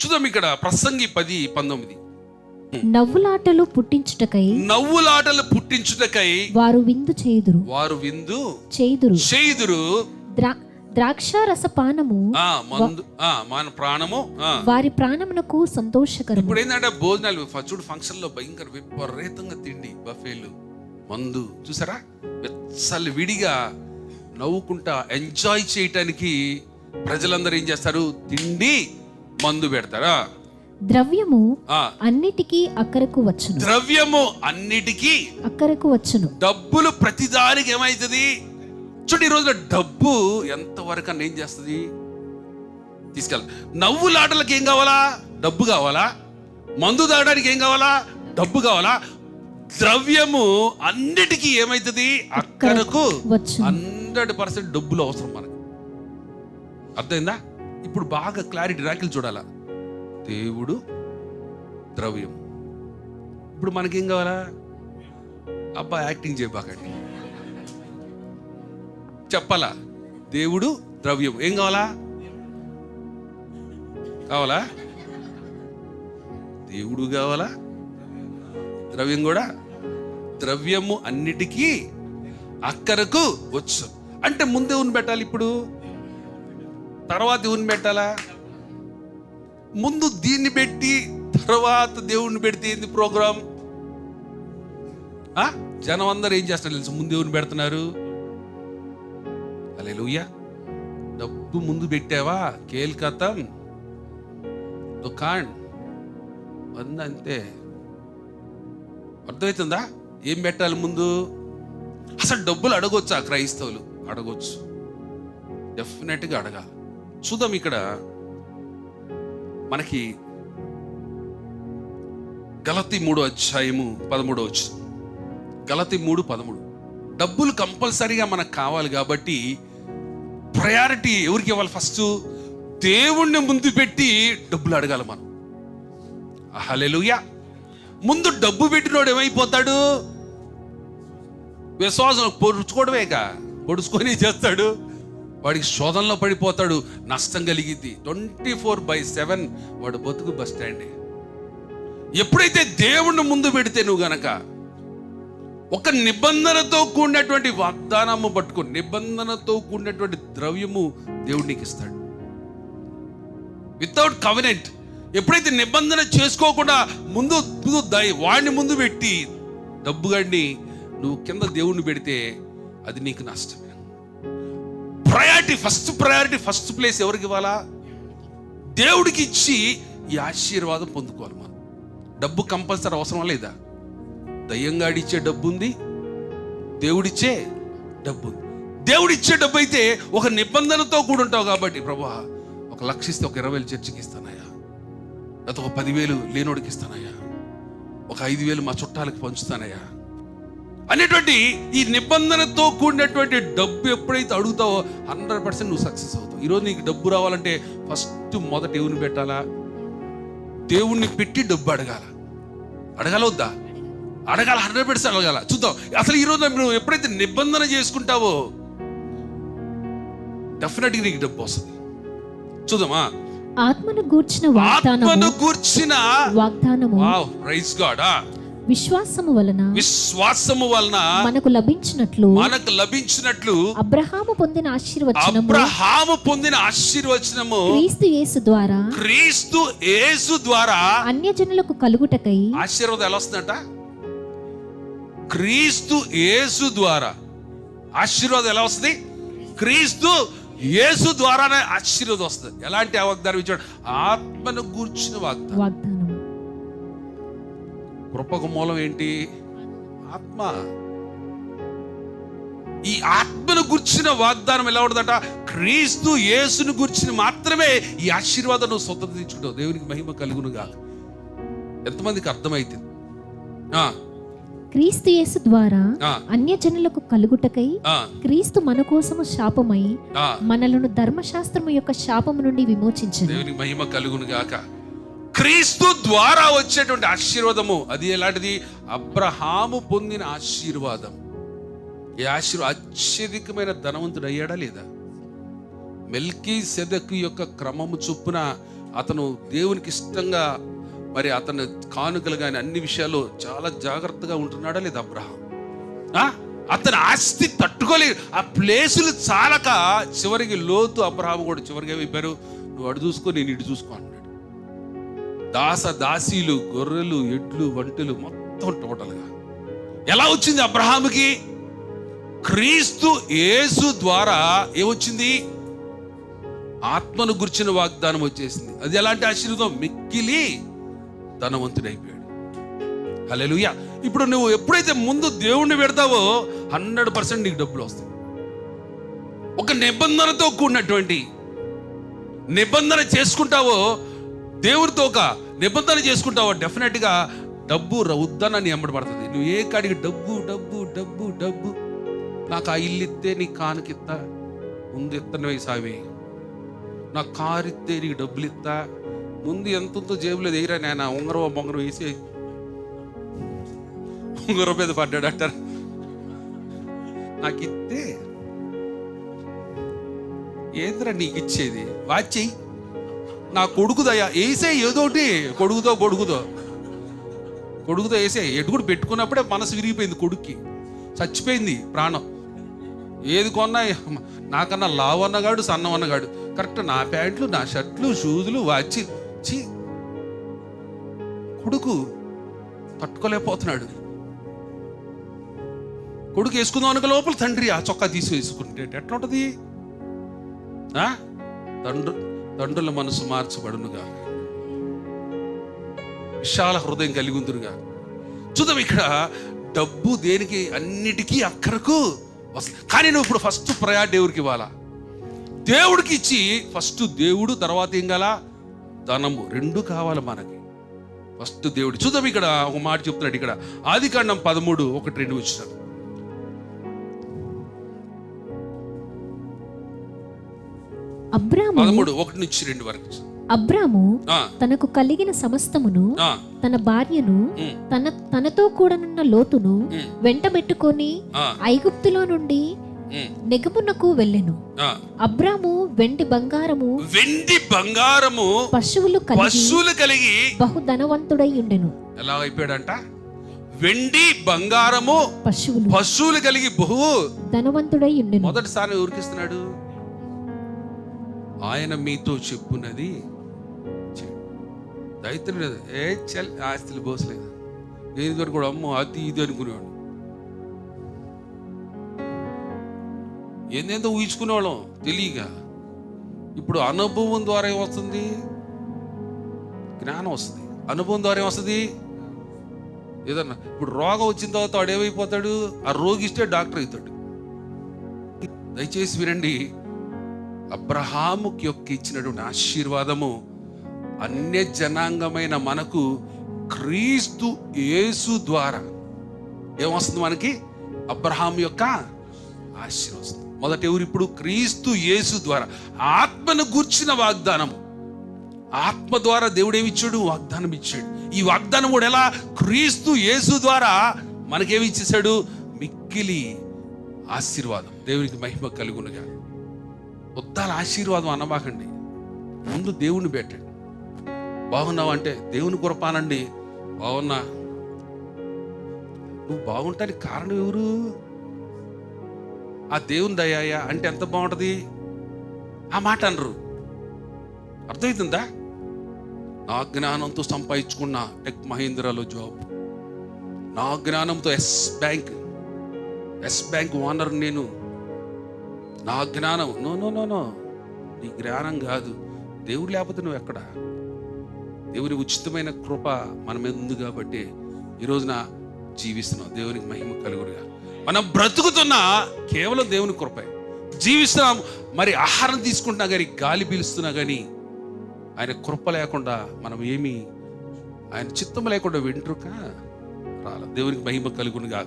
చూద్దాం ఇక్కడ ప్రసంగి పది పంతొమ్మిది. నవ్వులాటలు పుట్టించుటకై నవ్వులాటలు పుట్టించుటకై వారు విందు చేయుదురు. వారు విందు చేయుదురు. చేయుదురు. ద్రా ద్రాక్షారస పానము ఆ మందు ఆ మన ప్రాణము ఆ. వారి ప్రాణమునకు సంతోషకరము. ఇప్పుడు ఏంటంటే భోజనాలు చూడు ఫంక్షన్లో భయంకర విపరీతంగా తిండి బఫేలు మందు. చూసారా? వెచ్చలు విడిగా నవ్వుకుంటా ఎంజాయ్ చేయటానికి ప్రజలందరూ ఏం చేస్తారు? తిండి మందు పెడతారా? ద్రవ్యము అన్నిటికీ అక్కరకు వచ్చును. ద్రవ్యము అన్నిటికీ అక్కరకు వచ్చును. డబ్బులు ప్రతిదానికి ఏమవుతుంది చూడు ఈ రోజున డబ్బు ఎంతవరకు అన్న ఏం చేస్తుంది? తీసుకెళ్ళ. నవ్వులాటలకు ఏం కావాలా? డబ్బు కావాలా? మందు తాగడానికి ఏం కావాలా? డబ్బు కావాలా? ద్రవ్యము అన్నిటికీ ఏమవుతుంది అక్కడకు హండ్రెడ్ పర్సెంట్ డబ్బులు అవసరం మనకు. అర్థమైందా? ఇప్పుడు బాగా క్లారిటీ రాకిలు చూడాలా? దేవుడు ద్రవ్యం. ఇప్పుడు మనకేం కావాలా? అబ్బా యాక్టింగ్ చేయబాకండి. చెప్పాలా? దేవుడు ద్రవ్యం. ఏం కావాలా? కావాలా? దేవుడు కావాలా? ద్రవ్యం కూడా. ద్రవ్యము అన్నిటికీ అక్కరకు వచ్చు. అంటే ముందే ఉన్న పెట్టాలి ఇప్పుడు? తర్వాత ఉన్ పెట్టాలా? ముందు దీన్ని పెట్టి తర్వాత దేవుణ్ణి పెడితే ఏంది ప్రోగ్రాం? ఆ? జనం అందరూ ఏం చేస్తున్నారు తెలుసు? ముందు దేవుని పెడుతున్నారు? అలే డబ్బు ముందు పెట్టావా? కేల్కతం. దుకాణ్ వంద అంతే అర్థమవుతుందా? ఏం పెట్టాలి ముందు? అసలు డబ్బులు అడగొచ్చా క్రైస్తవులు? అడగొచ్చు. డెఫినెట్గా అడగాలి. చూద్దాం ఇక్కడ మనకి గలతి మూడో అధ్యాయము పదమూడో వచ్చు గలతి మూడు పదమూడు. డబ్బులు కంపల్సరీగా మనకు కావాలి కాబట్టి ప్రయారిటీ ఎవరికి ఇవ్వాలి ఫస్ట్ దేవుణ్ణి ముందు పెట్టి డబ్బులు అడగాలి మనం. అహలెలుయా ముందు డబ్బు పెట్టినోడు ఏమైపోతాడు? విశ్వాసం పొడుచుకోవడమేక పొడుచుకొని చేస్తాడు. వాడికి శోధనలో పడిపోతాడు నష్టం కలిగిద్ది. ట్వంటీ ఫోర్ బై సెవెన్ వాడు బతుకు బస్ స్టాండ్. ఎప్పుడైతే దేవుణ్ణి ముందు పెడితే నువ్వు గనక ఒక నిబంధనతో కూడినటువంటి వాగ్దానము పట్టుకో నిబంధనతో కూడినటువంటి ద్రవ్యము దేవుడు నీకు ఇస్తాడు. వితౌట్ కవనెంట్ ఎప్పుడైతే నిబంధన చేసుకోకుండా ముందు ముందు వాడిని ముందు పెట్టి డబ్బు గడిని నువ్వు కింద దేవుణ్ణి పెడితే అది నీకు నష్టమే. Priority first priority first place ఎవరికి ఇవ్వాలా? దేవుడికి ఇచ్చి ఈ ఆశీర్వాదం పొందుకోవాలి మనం. డబ్బు కంపల్సరీ అవసరం లేదా? దయ్యంగాడిచ్చే డబ్బు ఉంది దేవుడిచ్చే డబ్బు ఉంది దేవుడిచ్చే డబ్బు అయితే ఒక నిబంధనతో కూడి ఉంటావు కాబట్టి ప్రభా ఒక లక్షిస్తే ఒక ఇరవై వేలు చర్చికి ఇస్తానయ్యా. లేకపోతే ఒక పదివేలు లేనోడికి ఇస్తానయ్యా. ఒక ఐదు వేలు మా చుట్టాలకు పంచుతానయ్యా. అనేటువంటి ఈ నిబంధనతో కూడినటువంటి డబ్బు ఎప్పుడైతే అడుగుతావో హండ్రెడ్ పర్సెంట్ నువ్వు సక్సెస్ అవుతావు. ఈరోజు నీకు డబ్బు రావాలంటే ఫస్ట్ మొదట ఎవరిని పెట్టాలా? దేవుణ్ణి పెట్టి డబ్బు అడగాల? అడగాల వద్దా? అడగాల? హండ్రెడ్ పర్సెంట్ అడగాల? చూద్దాం. అసలు ఈరోజు నువ్వు ఎప్పుడైతే నిబంధన చేసుకుంటావో డెఫినెట్గా నీకు డబ్బు వస్తుంది. చూద్దామా? ఆత్మను గూర్చిన వాగ్దానము ఆత్మను కూర్చిన వాగ్దానము వావ్ ప్రైజ్ గాడ్ విశ్వాసము వలన విశ్వాసము వలన మనకు లభించినట్లు మనకు లభించినట్లు అబ్రహాము పొందిన ఆశీర్వచనము అబ్రహాము పొందిన ఆశీర్వచనము క్రీస్తు యేసు ద్వారా క్రీస్తు యేసు ద్వారా అన్యజనులకు కలుగుటకై ఆశీర్వాదం ఎలా వస్తుందట? క్రీస్తు యేసు ద్వారా ఆశీర్వాదం ఎలా వస్తుంది? క్రీస్తు యేసు ద్వారానే ఆశీర్వాదం వస్తుంది. ఎలాంటి వాగ్దానం ఇచ్చాడు? ఆత్మను గూర్చిన వాగ్దానం. కృపకు మూలం ఏంటి? ఆత్మ. ఈ ఆత్మను గుర్చిన వాగ్దానం ఎలా ఉండదట క్రీస్తు యేసును గుర్చిన మాత్రమే ఈ ఆశీర్వాదం నువ్వు సొంతం తెచ్చుకుంటావు. దేవునికి మహిమ కలుగును కాదు ఎంతమందికి అర్థమైతుంది ఆ, క్రీస్తు యేసు ద్వారా ఆ, అన్యజనులకు కలుగుటకై క్రీస్తు మన కోసము శాపమై. మనలను ధర్మశాస్త్రము యొక్క శాపము నుండి విమోచించను. దేవునికి మహిమ కలుగును గాక. క్రీస్తు ద్వారా వచ్చేటువంటి ఆశీర్వాదము. అది ఎలాంటిది? అబ్రహాము పొందిన ఆశీర్వాదం. ఈ ఆశీర్వాదం అత్యధికమైన ధనవంతుడు అయ్యాడా లేదా? మెల్కీ సెదక్ యొక్క క్రమము చొప్పున అతను దేవునికి ఇష్టంగా మరి అతను కానుకలు కానీ అన్ని విషయాల్లో చాలా జాగ్రత్తగా ఉంటున్నాడా లేదా అబ్రహాం? అతని ఆస్తి తట్టుకోలేదు ఆ ప్లేసులు చాలక చివరికి లోతు అబ్రహాం కూడా చివరికి ఏమైపోయారు నువ్వు అడు చూసుకో నేను ఇటు చూసుకోను దాస దాసీలు గొర్రెలు ఎడ్లు వంటలు మొత్తం టోటల్గా. ఎలా వచ్చింది అబ్రహాముకి? క్రీస్తు యేసు ద్వారా ఏమొచ్చింది? ఆత్మను గుర్చిన వాగ్దానం వచ్చేసింది. అది ఎలాంటి ఆశీర్వాదం? మిక్కిలి ధనవంతుడైపోయాడు. హలెలుయ ఇప్పుడు నువ్వు ఎప్పుడైతే ముందు దేవుణ్ణి పెడతావో హండ్రెడ్ పర్సెంట్ నీకు డబ్బులు వస్తాయి. ఒక నిబంధనతో కూడినటువంటి నిబంధన చేసుకుంటావో దేవుడితో ఒక నిబంధన చేసుకుంటావో? డెఫినెట్గా డబ్బు రౌద్దనని ఎంబడబడుతుంది నువ్వు ఏ కాడికి డబ్బు డబ్బు డబ్బు డబ్బు? నాకు ఆ ఇల్లు ఇస్తే నీ కానుకిత్తా ముందు ఇత్తనవే సావి నా కారు ఇస్తే నీకు డబ్బులు ఇస్తా ముందు ఎంతంతో జేబులో దిగిరా నేను ఉంగరం బొంగరం వేసి ఉంగరం మీద పడ్డాడు అంటారు. నాకు ఇస్తే ఏంద్రా నీకు ఇచ్చేది? వాచేయి నా కొడుకుదయ్యా వేసే ఏదోటి కొడుకుతో కొడుకుతో. కొడుకుతో వేసే ఎటుకుడు పెట్టుకున్నప్పుడే మనసు విరిగిపోయింది కొడుక్కి. చచ్చిపోయింది ప్రాణం. ఏది కొన్నా నాకన్నా లావు అన్నగాడు సన్నం అన్నగాడు కరెక్ట్ నా ప్యాంట్లు నా షర్ట్లు షూజులు వాచి చీ. కొడుకు తట్టుకోలేకపోతున్నాడు. కొడుకు వేసుకుందాం అనుక లోపల తండ్రి ఆ చొక్కా తీసి వేసుకుంటే ఎట్లా ఉంటుంది ఆ? తండ్రుల మనసు మార్చబడునుగా. విశాల హృదయం కలిగి ఉందిరుగా చూద్దాం ఇక్కడ డబ్బు దేనికి అన్నిటికీ అక్కరకు వస్తుంది. కానీ నువ్వు ఇప్పుడు ఫస్ట్ ప్రయారిటీ ఎవరికి ఇవ్వాలా? దేవుడికి ఇచ్చి ఫస్ట్ దేవుడు తర్వాత ఏం గల ధనము. రెండు కావాలి మనకి. ఫస్ట్ దేవుడు. చూద్దాం ఇక్కడ ఒక మాట చెప్తున్నాడు ఇక్కడ. ఆది కాండం పదమూడు ఒకటి రెండు వచ్చినాడు అబ్రాము పదమూడు ఒకటి నుంచి రెండు వరకు. అబ్రాము తనకు కలిగిన సమస్తమును తన భార్యను తన తనతో కూడనున్న లోతును వెంటబెట్టుకొని ఐగుప్తులో నుండి నెగమునకు వెళ్ళెను. అబ్రాము వెండి బంగారము వెండి బంగారము పశువులు కలిగి పశువులు కలిగి బహు ధనవంతుడై ఉండెను. ఎలా అయిపోయాడంట వెండి బంగారము పశువులు పశువులు కలిగి బహు ధనవంతుడై ఉండెను. మొదటిసారి ఊరికిస్తున్నాడు ఆయన మీతో చెప్పున్నది చేయండి. లేదు. ఏ చల్ ఆస్తులు పోసలేదు దేని ద్వారా కూడా అమ్మో అది ఇది అనుకునేవాడు ఏందేందో ఊహించుకునేవాళ్ళం తెలియక. ఇప్పుడు అనుభవం ద్వారా ఏమొస్తుంది జ్ఞానం వస్తుంది. అనుభవం ద్వారా ఏమొస్తుంది ఏదన్నా. ఇప్పుడు రోగం వచ్చిన తర్వాత వాడు ఏమైపోతాడు? ఆ రోగిస్తే డాక్టర్ అవుతాడు. దయచేసి వినండి. అబ్రహాముకి యొక్క ఇచ్చినటువంటి ఆశీర్వాదము అన్య జనాంగమైన మనకు క్రీస్తు యేసు ద్వారా. ఏమొస్తుంది మనకి? అబ్రహాం యొక్క ఆశీర్వస్తుంది. మొదట ఎవరు ఇప్పుడు? క్రీస్తు యేసు ద్వారా. ఆత్మను గూర్చిన వాగ్దానం ఆత్మ ద్వారా దేవుడు ఇచ్చాడు వాగ్దానం ఇచ్చాడు ఈ వాగ్దానం కూడా ఎలా? క్రీస్తు యేసు ద్వారా మనకేమి ఇచ్చేసాడు మిక్కిలి ఆశీర్వాదం. దేవునికి మహిమ కలుగునుగా ఉద్దాల ఆశీర్వాదం అనమాకండి ముందు దేవుణ్ణి పెట్టండి. బాగున్నావు అంటే దేవుని కురపానండి బాగున్నా. నువ్వు బాగుంటానికి కారణం ఎవరు? ఆ దేవుని దయాయ అంటే ఎంత బాగుంటుంది? ఆ మాట అనరు. అర్థమవుతుందా నా జ్ఞానంతో సంపాదించుకున్న టెక్ మహీంద్రాలో జాబ్. నా జ్ఞానంతో Yes Bank Yes Bank owner నేను నా జ్ఞానం. No no no no. నీ జ్ఞానం కాదు. దేవుడు లేకపోతే నువ్వు ఎక్కడ? దేవుని ఉచితమైన కృప మన మీద ఉంది కాబట్టి ఈ రోజున జీవిస్తున్నాం దేవునికి మహిమ కలుగురుగా మనం బ్రతుకుతున్న కేవలం దేవుని కృపే. జీవిస్తున్నాం మరి ఆహారం తీసుకుంటున్నా కానీ గాలి పీలుస్తున్నా కానీ ఆయన కృప లేకుండా మనం ఏమి ఆయన చిత్తం లేకుండా వెంట్రుక రాల. దేవునికి మహిమ కలుగునుగా